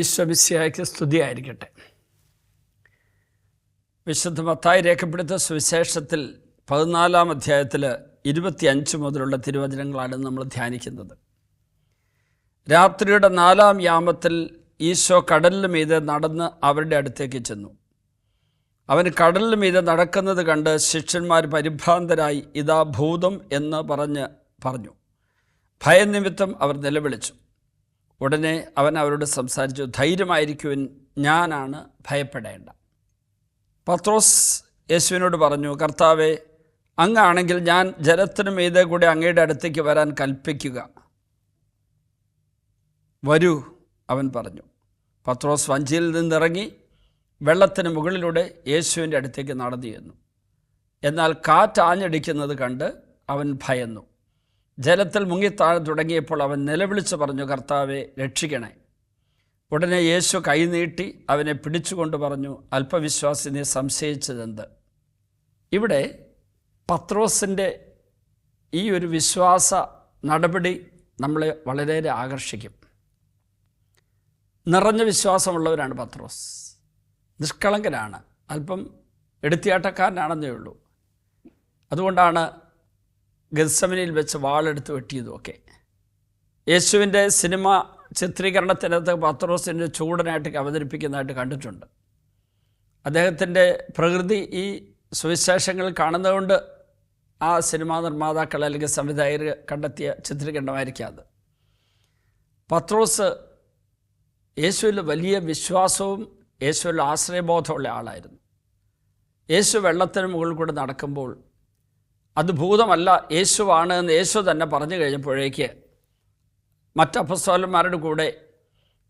ഈശ്വമിസ്യായ്ക്ക് സ്തുതിയായിരിക്കട്ടെ. വിശുദ്ധ മത്തായി രേഖപ്പെടുത്ത സുവിശേഷത്തിൽ പതിനാലാം അധ്യായത്തിൽ ഇരുപത്തിയഞ്ച് മുതലുള്ള തിരുവചനങ്ങളാണ് നമ്മൾ ധ്യാനിക്കുന്നത്. രാത്രിയുടെ നാലാം യാമത്തിൽ ഈശോ കടലിന് മീതെ നടന്ന് അവരുടെ അടുത്തേക്ക് ചെന്നു. അവൻ കടലിന് മീതെ നടക്കുന്നത് കണ്ട് ശിഷ്യന്മാർ പരിഭ്രാന്തരായി ഇതാ ഭൂതം എന്ന് പറഞ്ഞ് പറഞ്ഞു. ഭയനിമിത്തം അവർ നിലവിളിച്ചു. ഉടനെ അവൻ അവരോട് സംസാരിച്ചു ധൈര്യമായിരിക്കുവിൻ ഞാനാണ് ഭയപ്പെടേണ്ട. പത്രോസ് യേശുവിനോട് പറഞ്ഞു കർത്താവെ അങ്ങാണെങ്കിൽ ഞാൻ ജലത്തിന് മീതെ കൂടി അങ്ങയുടെ അടുത്തേക്ക് വരാൻ കൽപ്പിക്കുക. വരൂ അവൻ പറഞ്ഞു. പത്രോസ് വഞ്ചിയിൽ നിന്നിറങ്ങി വെള്ളത്തിന് മുകളിലൂടെ യേശുവിന്റെ അടുത്തേക്ക് നടന്നു ചെന്നു. എന്നാൽ കാറ്റാഞ്ഞടിക്കുന്നത് കണ്ട് അവൻ ഭയന്നു. ജലത്തിൽ മുങ്ങിത്താഴ തുടങ്ങിയപ്പോൾ അവൻ നിലവിളിച്ച് പറഞ്ഞു കർത്താവെ രക്ഷിക്കണേ. ഉടനെ യേശു കൈനീട്ടി അവനെ പിടിച്ചുകൊണ്ട് പറഞ്ഞു അല്പവിശ്വാസിനെ സംശയിച്ചതെന്ത്? ഇവിടെ പത്രോസിന്റെ ഈ ഒരു വിശ്വാസ നടപടി നമ്മളെ വളരെയേറെ ആകർഷിക്കും. നിറഞ്ഞ വിശ്വാസമുള്ളവരാണ് പത്രോസ്. നിഷ്കളങ്കനാണ്. അല്പം എടുത്തിയാട്ടക്കാരനാണെന്നേ ഉള്ളൂ. അതുകൊണ്ടാണ് ഗത്സമനിൽ വെച്ച് വാളെടുത്ത് വെട്ടിയതുമൊക്കെ യേശുവിന്റെ സിനിമ ചിത്രീകരണത്തിനകത്ത് പത്രോസിന്റെ ചൂടനായിട്ട് അവതരിപ്പിക്കുന്നതായിട്ട് കണ്ടിട്ടുണ്ട്. അദ്ദേഹത്തിന്റെ പ്രകൃതി ഈ സുവിശേഷങ്ങൾ കാണുന്നതുകൊണ്ട് ആ സിനിമാ നിർമ്മാതാക്കൾ അല്ലെങ്കിൽ സംവിധായകർ കണ്ടെത്തിയ ചിത്രീകരണമായിരിക്കാം അത്. പത്രോസ് യേശുവിൽ വലിയ വിശ്വാസവും യേശുവിൽ ആശ്രയബോധമുള്ള ആളായിരുന്നു. യേശു വെള്ളത്തിന് മുകളിൽ കൂടെ നടക്കുമ്പോൾ അത് ഭൂതമല്ല യേശുവാണ് എന്ന് യേശു തന്നെ പറഞ്ഞു കഴിഞ്ഞപ്പോഴേക്ക് മറ്റപ്പസ്തോലന്മാരുടെ കൂടെ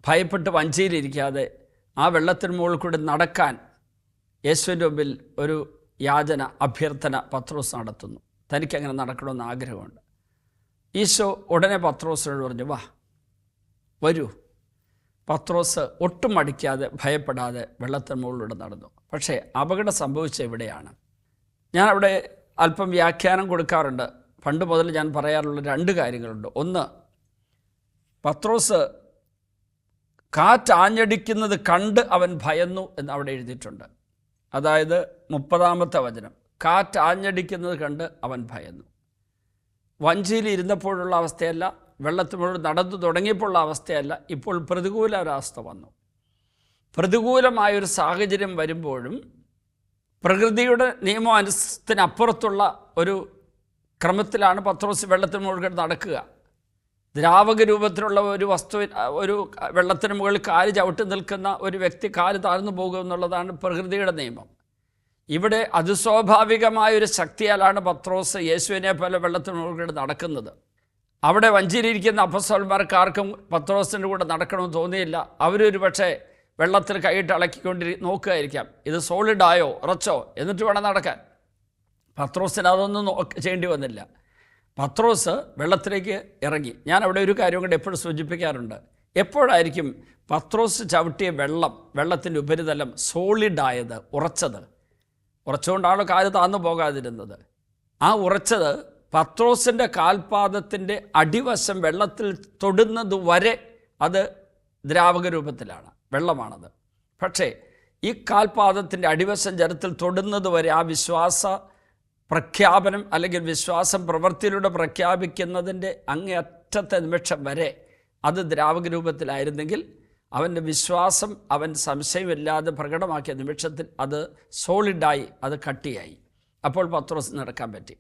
ഭയപ്പെട്ട് വഞ്ചിയിലിരിക്കാതെ ആ വെള്ളത്തിന് മുകളിൽ കൂടി നടക്കാൻ യേശുവിന്റെ മുമ്പിൽ ഒരു യാചന അഭ്യർത്ഥന പത്രോസ് നടത്തുന്നു. തനിക്കങ്ങനെ നടക്കണമെന്ന് ആഗ്രഹമുണ്ട്. ഈശോ ഉടനെ പത്രോസിനോട് പറഞ്ഞു വാ വരൂ. പത്രോസ് ഒട്ടും മടിക്കാതെ ഭയപ്പെടാതെ വെള്ളത്തിന് മുകളിലൂടെ നടന്നു. പക്ഷേ അപകടം സംഭവിച്ച എവിടെയാണ് ഞാൻ അവിടെ അല്പം വ്യാഖ്യാനം കൊടുക്കാറുണ്ട്. പണ്ട് മുതൽ ഞാൻ പറയാറുള്ള രണ്ട് കാര്യങ്ങളുണ്ട്. ഒന്ന് പത്രോസ് കാറ്റാഞ്ഞടിക്കുന്നത് കണ്ട് അവൻ ഭയന്നു എന്ന് അവിടെ എഴുതിയിട്ടുണ്ട്. അതായത് മുപ്പതാമത്തെ വചനം. കാറ്റാഞ്ഞടിക്കുന്നത് കണ്ട് അവൻ ഭയന്നു. വഞ്ചിയിൽ ഇരുന്നപ്പോഴുള്ള അവസ്ഥയല്ല വെള്ളത്തിനോട് നടന്നു തുടങ്ങിയപ്പോഴുള്ള അവസ്ഥയല്ല ഇപ്പോൾ പ്രതികൂല ഒരവസ്ഥ വന്നു. പ്രതികൂലമായൊരു സാഹചര്യം വരുമ്പോഴും പ്രകൃതിയുടെ നിയമം നിയമാനുസരണത്തിനപ്പുറത്തുള്ള ഒരു ക്രമത്തിലാണ് പത്രോസ് വെള്ളത്തിന് മുകളിൽ നടക്കുക. ദ്രാവക രൂപത്തിലുള്ള ഒരു വസ്തു ഒരു വെള്ളത്തിന് മുകളിൽ കാൽ ചവിട്ടി നിൽക്കുന്ന ഒരു വ്യക്തി കാൽ താഴ്ന്നു പോകുക എന്നുള്ളതാണ് പ്രകൃതിയുടെ നിയമം. ഇവിടെ അതിസ്വാഭാവികമായൊരു ശക്തിയാലാണ് പത്രോസ് യേശുവിനെ പോലെ വെള്ളത്തിന് മുകളിൽ നടക്കുന്നത്. അവിടെ വഞ്ചിയിലിരിക്കുന്ന അപ്പസ്വന്മാർക്ക് ആർക്കും പത്രോസിന്റെ കൂടെ നടക്കണമെന്ന് തോന്നിയില്ല. അവരൊരു പക്ഷേ വെള്ളത്തിൽ കൈയിട്ട് ഇളക്കിക്കൊണ്ടിരി നോക്കുകയായിരിക്കാം. ഇത് സോളിഡായോ ഉറച്ചോ? എന്നിട്ട് വേണം നടക്കാൻ. പത്രോസിന് അതൊന്നും ചെയ്യേണ്ടി വന്നില്ല. പത്രോസ് വെള്ളത്തിലേക്ക് ഇറങ്ങി. ഞാൻ അവിടെ ഒരു കാര്യം കൂടെ എപ്പോഴും സൂചിപ്പിക്കാറുണ്ട്. എപ്പോഴായിരിക്കും പത്രോസ് ചവിട്ടിയ വെള്ളം വെള്ളത്തിന്റെ ഉപരിതലം സോളിഡായത് ഉറച്ചത്? ഉറച്ചുകൊണ്ടാണോ കാൽ താന്നു പോകാതിരുന്നത്? ആ ഉറച്ചത് പത്രോസിന്റെ കാൽപാദത്തിന്റെ അടിവശം വെള്ളത്തിൽ തൊടുന്നത് വരെ അത് ദ്രാവക രൂപത്തിലാണ്. വെള്ളമാണത്. പക്ഷേ ഈ കാൽപാദത്തിന്റെ അടിവശം ജലത്തിൽ തൊടുന്നത് വരെ ആ വിശ്വാസ പ്രഖ്യാപനം അല്ലെങ്കിൽ വിശ്വാസം പ്രവൃത്തിയിലൂടെ പ്രഖ്യാപിക്കുന്നതിന്റെ അങ്ങേയറ്റത്തെ നിമിഷം വരെ അത് ദ്രാവക രൂപത്തിലായിരുന്നെങ്കിൽ അവന്റെ വിശ്വാസം അവൻ സംശയമില്ലാതെ പ്രകടമാക്കിയ നിമിഷത്തിൽ അത് സോളിഡായി അത് കട്ടിയായി. അപ്പോൾ പത്രോസ് നടക്കാൻ പറ്റി.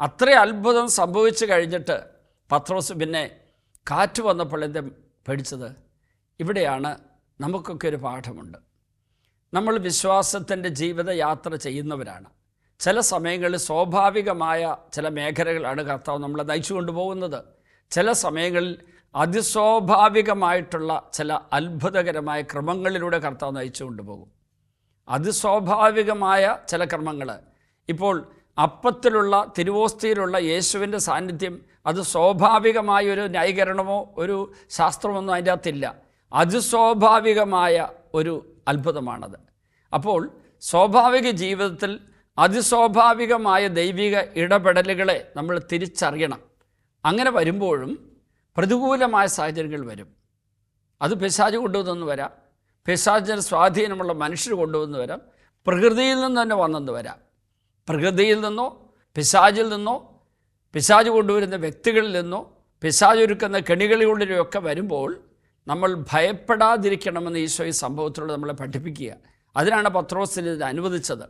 അത്ര അത്ഭുതം സംഭവിച്ചു കഴിഞ്ഞിട്ട് പത്രോസ് പിന്നെ കാറ്റ് വന്നപ്പോൾ എന്താ പേടിച്ചത്? ഇവിടെയാണ് നമുക്കൊക്കെ ഒരു പാഠമുണ്ട്. നമ്മൾ വിശ്വാസത്തിന്റെ ജീവിതയാത്ര ചെയ്യുന്നവരാണ്. ചില സമയങ്ങളിൽ സ്വാഭാവികമായ ചില മേഖലകളാണ് കർത്താവ് നമ്മളെ നയിച്ചു കൊണ്ടുപോകുന്നത്. ചില സമയങ്ങളിൽ അതിസ്വാഭാവികമായിട്ടുള്ള ചില അത്ഭുതകരമായ ക്രമങ്ങളിലൂടെ കർത്താവ് നയിച്ചു കൊണ്ടുപോകും. അതിസ്വാഭാവികമായ ചില ക്രമങ്ങൾ. ഇപ്പോൾ അപ്പത്തിലുള്ള തിരുവോസ്തിയിലുള്ള യേശുവിന്റെ സാന്നിധ്യം അത് സ്വാഭാവികമായ ഒരു ന്യായീകരണമോ ഒരു ശാസ്ത്രമൊന്നും അതിന്റെ അകത്തില്ല. അതിസ്വാഭാവികമായ ഒരു അത്ഭുതമാണത്. അപ്പോൾ സ്വാഭാവിക ജീവിതത്തിൽ അതിസ്വാഭാവികമായ ദൈവിക ഇടപെടലുകളെ നമ്മൾ തിരിച്ചറിയണം. അങ്ങനെ വരുമ്പോഴും പ്രതികൂലമായ സാഹചര്യങ്ങൾ വരും. അത് പിശാജ് കൊണ്ടുവന്നു വരാം. പിശാചിന് സ്വാധീനമുള്ള മനുഷ്യർ കൊണ്ടുവന്ന് വരാം. പ്രകൃതിയിൽ നിന്ന് തന്നെ വന്നെന്ന് വരാം. പ്രകൃതിയിൽ നിന്നോ പിശാജിൽ നിന്നോ പിശാജ് കൊണ്ടുവരുന്ന വ്യക്തികളിൽ നിന്നോ പിശാജ് ഒരുക്കുന്ന കെണികളിലൂടെയൊക്കെ വരുമ്പോൾ നമ്മൾ ഭയപ്പെടാതിരിക്കണമെന്ന് ഈശോ ഈ സംഭവത്തിലൂടെ നമ്മളെ പഠിപ്പിക്കുക. അതിനാണ് പത്രോസിന് ഇത് അനുവദിച്ചത്.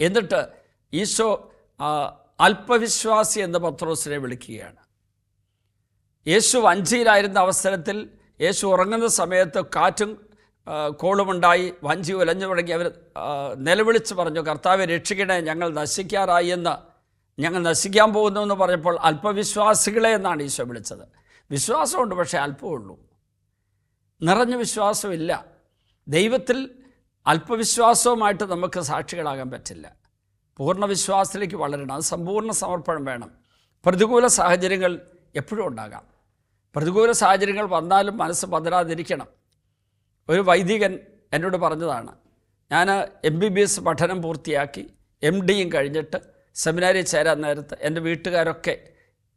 എന്നിട്ട് ഈശോ അല്പവിശ്വാസി എന്ന് പത്രോസിനെ വിളിക്കുകയാണ്. യേശു വഞ്ചിയിലായിരുന്ന അവസരത്തിൽ യേശു ഉറങ്ങുന്ന സമയത്ത് കാറ്റും കോളുമുണ്ടായി. വഞ്ചി ഉലഞ്ഞു തുടങ്ങി. അവർ നിലവിളിച്ച് പറഞ്ഞു കർത്താവെ രക്ഷിക്കണേ ഞങ്ങൾ നശിക്കാറായി എന്ന്. ഞങ്ങൾ നശിക്കാൻ പോകുന്നു എന്ന് പറഞ്ഞപ്പോൾ അല്പവിശ്വാസികളെ എന്നാണ് ഈശോ വിളിച്ചത്. വിശ്വാസമുണ്ട് പക്ഷേ അല്പമുള്ളൂ. നിറഞ്ഞ വിശ്വാസമില്ല. ദൈവത്തിൽ അല്പവിശ്വാസവുമായിട്ട് നമുക്ക് സാക്ഷികളാകാൻ പറ്റില്ല. പൂർണ വിശ്വാസത്തിലേക്ക് വളരണം. അത് സമ്പൂർണ സമർപ്പണം വേണം. പ്രതികൂല സാഹചര്യങ്ങൾ എപ്പോഴും ഉണ്ടാകാം. പ്രതികൂല സാഹചര്യങ്ങൾ വന്നാലും മനസ്സ് പതരാതിരിക്കണം. ഒരു വൈദികൻ എന്നോട് പറഞ്ഞതാണ് ഞാൻ എം ബി ബി എസ് പഠനം പൂർത്തിയാക്കി എം ഡിയും കഴിഞ്ഞിട്ട് സെമിനാരിൽ ചേരാൻ നേരത്ത് എന്റെ വീട്ടുകാരൊക്കെ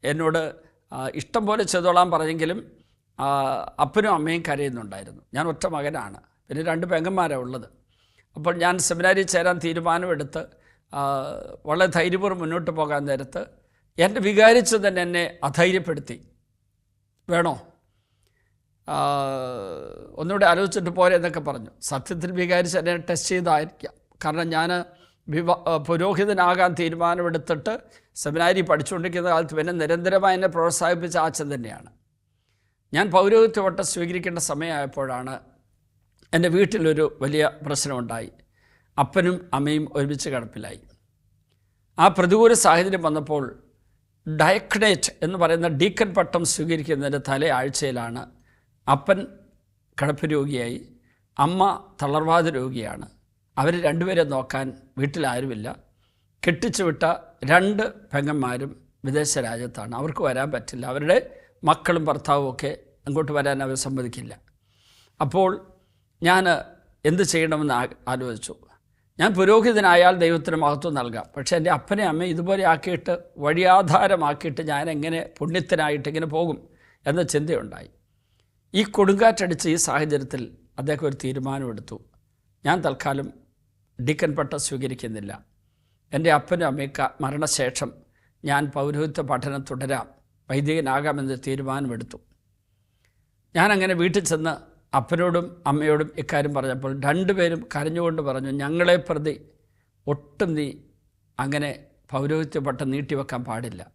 എന്നോട് ഇഷ്ടം പോലെ ചെയ്തോളാൻ പറഞ്ഞെങ്കിലും അപ്പനും അമ്മയും കരയുന്നുണ്ടായിരുന്നു. ഞാൻ ഒറ്റ മകനാണ്. പിന്നെ രണ്ട് പെങ്ങന്മാരാണ് ഉള്ളത്. അപ്പോൾ ഞാൻ സെമിനാരിൽ ചേരാൻ തീരുമാനമെടുത്ത് വളരെ ധൈര്യപൂർവം മുന്നോട്ട് പോകാൻ നേരത്ത് എന്റെ വികാരിച്ച് തന്നെ എന്നെ അധൈര്യപ്പെടുത്തി. വേണോ? ഒന്നുകൂടെ ആലോചിച്ചിട്ട് പോരെ എന്നൊക്കെ പറഞ്ഞു. സത്യത്തിൽ വികാരിച്ച് എന്നെ ടെസ്റ്റ് ചെയ്തായിരിക്കാം. കാരണം ഞാൻ വിവാ പുരോഹിതനാകാൻ തീരുമാനമെടുത്തിട്ട് സെമിനാരി പഠിച്ചുകൊണ്ടിരിക്കുന്ന കാലത്ത് പിന്നെ നിരന്തരമായി എന്നെ പ്രോത്സാഹിപ്പിച്ച അച്ഛൻ തന്നെയാണ്. ഞാൻ പൗരോഹിത്യ വട്ടം സ്വീകരിക്കേണ്ട സമയമായപ്പോഴാണ് എന്റെ വീട്ടിലൊരു വലിയ പ്രശ്നമുണ്ടായി. അപ്പനും അമ്മയും ഒരുമിച്ച് കിടപ്പിലായി. ആ പ്രതികൂല സാഹചര്യം വന്നപ്പോൾ ഡയക്നേറ്റ് എന്ന് പറയുന്ന ഡീക്കൻ പട്ടം സ്വീകരിക്കുന്നതിന്റെ തലേ ആഴ്ചയിലാണ് അപ്പൻ കിടപ്പ് രോഗിയായി അമ്മ തളർവാദ രോഗിയാണ്. അവർ രണ്ടുപേരെ നോക്കാൻ വീട്ടിലാരുമില്ല. കെട്ടിച്ചു വിട്ട രണ്ട് പെങ്ങന്മാരും വിദേശ രാജ്യത്താണ്. അവർക്ക് വരാൻ പറ്റില്ല. അവരുടെ മക്കളും ഭർത്താവും ഒക്കെ അങ്ങോട്ട് വരാൻ അവർ സമ്മതിക്കില്ല. അപ്പോൾ ഞാൻ എന്ത് ചെയ്യണമെന്ന് ആലോചിച്ചു. ഞാൻ പുരോഹിതനായാൽ ദൈവത്തിന് മഹത്വം നൽകാം. പക്ഷേ എന്റെ അപ്പനെ അമ്മയും ഇതുപോലെ ആക്കിയിട്ട് വഴിയാധാരമാക്കിയിട്ട് ഞാൻ എങ്ങനെ പുണ്യത്തിനായിട്ട് ഇങ്ങനെ പോകും എന്ന ചിന്തയുണ്ടായി. ഈ കൊടുങ്കാറ്റടിച്ച ഈ സാഹചര്യത്തിൽ അദ്ദേഹം ഒരു തീരുമാനമെടുത്തു. ഞാൻ തൽക്കാലം ഡിക്കൻ പട്ടം സ്വീകരിക്കുന്നില്ല. എന്റെ അപ്പനും അമ്മയ്ക്ക് മരണശേഷം ഞാൻ പൗരോഹിത്യ പഠനം തുടരാം വൈദികനാകാമെന്ന് തീരുമാനമെടുത്തു. ഞാനങ്ങനെ വീട്ടിൽ ചെന്ന് അപ്പനോടും അമ്മയോടും ഇക്കാര്യം പറഞ്ഞപ്പോൾ രണ്ടുപേരും കരഞ്ഞുകൊണ്ട് പറഞ്ഞു ഞങ്ങളെ പ്രതി ഒട്ടും നീ അങ്ങനെ പൗരോഹിത്യ പട്ടം നീട്ടിവെക്കാൻ പാടില്ല.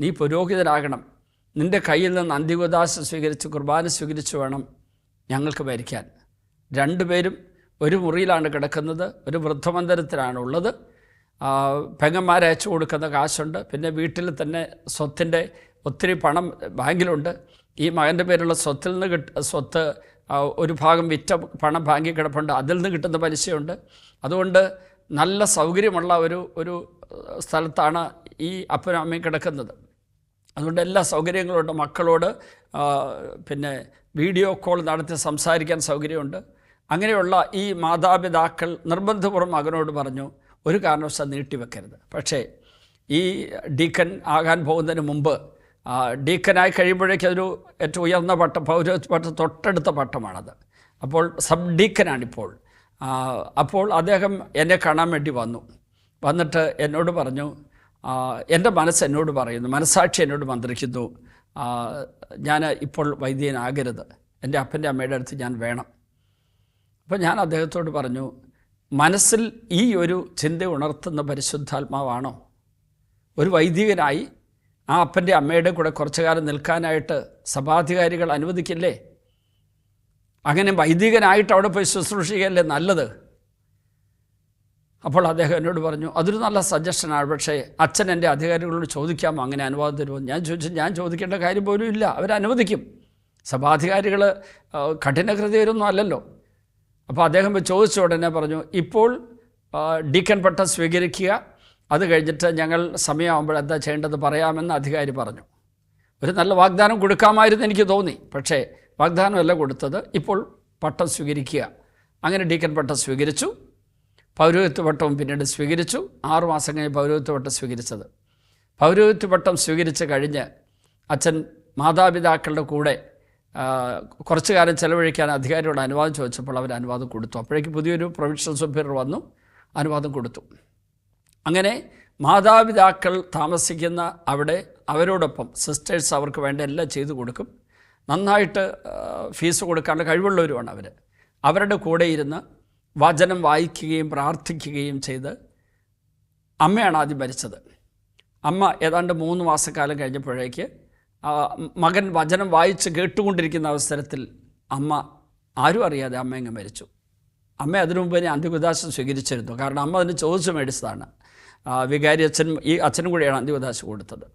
നീ പുരോഹിതനാകണം. നിന്റെ കയ്യിൽ നിന്ന് അന്തികുദാശ സ്വീകരിച്ച് കുർബാന സ്വീകരിച്ച് വേണം ഞങ്ങൾക്ക് മരിക്കാൻ രണ്ടുപേരും ഒരു മുറിയിലാണ് കിടക്കുന്നത് ഒരു വൃദ്ധമന്ദിരത്തിലാണ് ഉള്ളത് പെങ്ങന്മാരെ അയച്ചു കൊടുക്കുന്ന കാശുണ്ട്. പിന്നെ വീട്ടിൽ തന്നെ സ്വത്തിന്റെ ഒത്തിരി പണം ബാങ്കിലുണ്ട്. ഈ മകന്റെ പേരുള്ള സ്വത്തിൽ നിന്ന് കിട്ട സ്വത്ത് ഒരു ഭാഗം വിറ്റ പണം ബാങ്കിൽ കിടപ്പുണ്ട്. അതിൽ നിന്ന് കിട്ടുന്ന പലിശയുണ്ട്. അതുകൊണ്ട് നല്ല സൗകര്യമുള്ള ഒരു ഒരു സ്ഥലത്താണ് ഈ അപ്പനും അമ്മയും കിടക്കുന്നത്. അതുകൊണ്ട് എല്ലാ സൗകര്യങ്ങളുണ്ട്. മക്കളോട് പിന്നെ വീഡിയോ കോൾ നടത്തി സംസാരിക്കാൻ സൗകര്യമുണ്ട്. അങ്ങനെയുള്ള ഈ മാതാപിതാക്കൾ നിർബന്ധപൂർവം മകനോട് പറഞ്ഞു ഒരു കാരണവശാൽ നീട്ടിവെക്കരുത്. പക്ഷേ ഈ ഡീക്കൻ ആകാൻ പോകുന്നതിന് മുമ്പ് ഡീക്കനായി കഴിയുമ്പോഴേക്കും അതൊരു ഏറ്റവും ഉയർന്ന പട്ടം പട്ടം തൊട്ടടുത്ത പട്ടമാണത്. അപ്പോൾ സബ് ഡീക്കനാണിപ്പോൾ അപ്പോൾ അദ്ദേഹം എന്നെ കാണാൻ വേണ്ടി വന്നു. വന്നിട്ട് എന്നോട് പറഞ്ഞു എന്റെ മനസ്സ് എന്നോട് പറയുന്നു മനസ്സാക്ഷി എന്നോട് മന്ത്രിക്കുന്നു ഞാൻ ഇപ്പോൾ വൈദ്യനാകരുത്. എന്റെ അപ്പന്റെ അമ്മയുടെ അടുത്ത് ഞാൻ വേണം. അപ്പോൾ ഞാൻ അദ്ദേഹത്തോട് പറഞ്ഞു മനസ്സിൽ ഈ ഒരു ചിന്ത ഉണർത്തുന്ന പരിശുദ്ധാത്മാവാണോ? ഒരു വൈദികനായി ആ അപ്പന്റെ അമ്മയുടെ കൂടെ കുറച്ചു കാലം നിൽക്കാനായിട്ട് സഭാധികാരികൾ അനുവദിക്കില്ലേ? അങ്ങനെ വൈദികനായിട്ട് അവിടെ പോയി ശുശ്രൂഷിക്കുകയല്ലേ നല്ലത്? അപ്പോൾ അദ്ദേഹം എന്നോട് പറഞ്ഞു അതൊരു നല്ല സജഷനാണ്. പക്ഷേ അച്ഛൻ എന്റെ അധികാരികളോട് ചോദിക്കാമോ? അങ്ങനെ അനുവാദം തരുമോ? ഞാൻ ചോദിച്ചു ഞാൻ ചോദിക്കേണ്ട കാര്യം പോലും ഇല്ല. അവരനുവദിക്കും. സഭാധികാരികൾ കഠിനകൃതി കഠിന അല്ലല്ലോ. അപ്പോൾ അദ്ദേഹം ചോദിച്ച ഉടനെ പറഞ്ഞു ഇപ്പോൾ ഡീക്കൻ പട്ടം സ്വീകരിക്കുക. അത് കഴിഞ്ഞിട്ട് ഞങ്ങൾ സമയമാകുമ്പോൾ എന്താ ചെയ്യേണ്ടത് പറയാമെന്ന് അധികാരി പറഞ്ഞു. ഒരു നല്ല വാഗ്ദാനം കൊടുക്കാമായിരുന്നു എനിക്ക് തോന്നി. പക്ഷേ വാഗ്ദാനമല്ല കൊടുത്തത്. ഇപ്പോൾ പട്ടം സ്വീകരിക്കുക. അങ്ങനെ ഡീക്കൻ പട്ടം സ്വീകരിച്ചു. പൗരോഹിത്യ പട്ടവും പിന്നീട് സ്വീകരിച്ചു. ആറുമാസം കഴിഞ്ഞ് പൗരോഹിത്യ പട്ടം സ്വീകരിച്ചത്. പൗരോഹിത്യ പട്ടം സ്വീകരിച്ച് കഴിഞ്ഞ് അച്ഛൻ മാതാപിതാക്കളുടെ കൂടെ കുറച്ച് കാലം ചെലവഴിക്കാൻ അധികാരിയോട് അനുവാദം ചോദിച്ചപ്പോൾ അവർ അനുവാദം കൊടുത്തു. അപ്പോഴേക്ക് പുതിയൊരു പ്രൊവിൻഷ്യൽ സുപ്പീരിയർ വന്നു അനുവാദം കൊടുത്തു. അങ്ങനെ മാതാപിതാക്കൾ താമസിക്കുന്ന അവിടെ അവരോടൊപ്പം സിസ്റ്റേഴ്സ് അവർക്ക് വേണ്ട എല്ലാം ചെയ്തു കൊടുക്കും. നന്നായിട്ട് ഫീസ് കൊടുക്കാനുള്ള കഴിവുള്ളവരുമാണ് അവർ അവരുടെ കൂടെ ഇരുന്ന് വചനം വായിക്കുകയും പ്രാർത്ഥിക്കുകയും ചെയ്ത് അമ്മയാണ് ആദ്യം മരിച്ചത്. അമ്മ ഏതാണ്ട് മൂന്ന് മാസക്കാലം കഴിഞ്ഞപ്പോഴേക്ക് മകൻ വചനം വായിച്ച് കേട്ടുകൊണ്ടിരിക്കുന്ന അവസരത്തിൽ അമ്മ ആരും അറിയാതെ അമ്മ മരിച്ചു. അമ്മ അതിനു മുമ്പ് തന്നെ അന്ത്യകുദാശം സ്വീകരിച്ചിരുന്നു. കാരണം അമ്മ അതിന് ചോദിച്ചു മേടിച്ചതാണ്. വികാരി അച്ഛൻ ഈ അച്ഛനും കൂടിയാണ് അന്ത്യകുദാശം കൊടുത്തത്.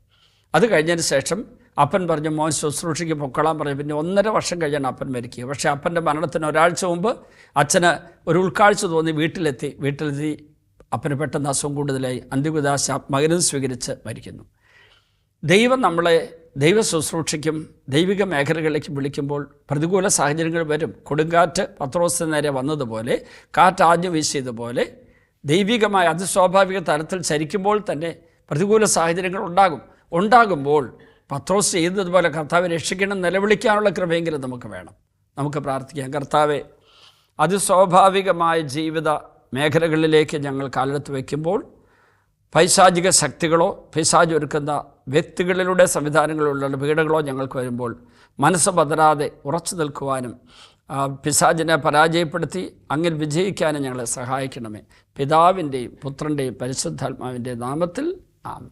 അത് കഴിഞ്ഞതിന് ശേഷം അപ്പൻ പറഞ്ഞു മോൻ ശുശ്രൂഷയ്ക്ക് പൊക്കളാൻ പറഞ്ഞു. പിന്നെ ഒന്നര വർഷം കഴിഞ്ഞാണ് അപ്പൻ മരിക്കുക. പക്ഷേ അപ്പന്റെ മരണത്തിന് ഒരാഴ്ച മുമ്പ് അച്ഛന് ഒരു ഉൾക്കാഴ്ച തോന്നി വീട്ടിലെത്തി. വീട്ടിലെത്തി അപ്പന് പെട്ടെന്ന് അസുഖം കൂടുതലായി. അന്ത്യകുദാശ മകനും സ്വീകരിച്ച് മരിക്കുന്നു. ദൈവം നമ്മളെ ദൈവ ശുശ്രൂഷയ്ക്കും ദൈവിക മേഖലകളിലേക്ക് വിളിക്കുമ്പോൾ പ്രതികൂല സാഹചര്യങ്ങൾ വരും. കൊടുങ്കാറ്റ് പത്രോസിന് നേരെ വന്നതുപോലെ കാറ്റ് ആഞ്ഞു വീശിയതുപോലെ ദൈവികമായ അതിസ്വാഭാവിക തലത്തിൽ ചരിക്കുമ്പോൾ തന്നെ പ്രതികൂല സാഹചര്യങ്ങൾ ഉണ്ടാകും. ഉണ്ടാകുമ്പോൾ പത്രോസ് ചെയ്യുന്നതുപോലെ കർത്താവ് രക്ഷിക്കണം നിലവിളിക്കാനുള്ള കൃപയെങ്കിലും നമുക്ക് വേണം. നമുക്ക് പ്രാർത്ഥിക്കാം. കർത്താവെ അതിസ്വാഭാവികമായ ജീവിത മേഖലകളിലേക്ക് ഞങ്ങൾ കാലെടുത്ത് വയ്ക്കുമ്പോൾ പൈശാചിക ശക്തികളോ പൈശാചി ഒരുക്കുന്ന വ്യക്തികളിലൂടെ സംവിധാനങ്ങളിലുള്ള വീടുകളോ ഞങ്ങൾക്ക് വരുമ്പോൾ മനസ്സ് പതരാതെ ഉറച്ചു നിൽക്കുവാനും പിശാചിനെ പരാജയപ്പെടുത്തി അങ്ങിൽ വിജയിക്കാനും ഞങ്ങളെ സഹായിക്കണമേ. പിതാവിന്റെയും പുത്രന്റെയും പരിശുദ്ധാത്മാവിന്റെ നാമത്തിൽ ആമേ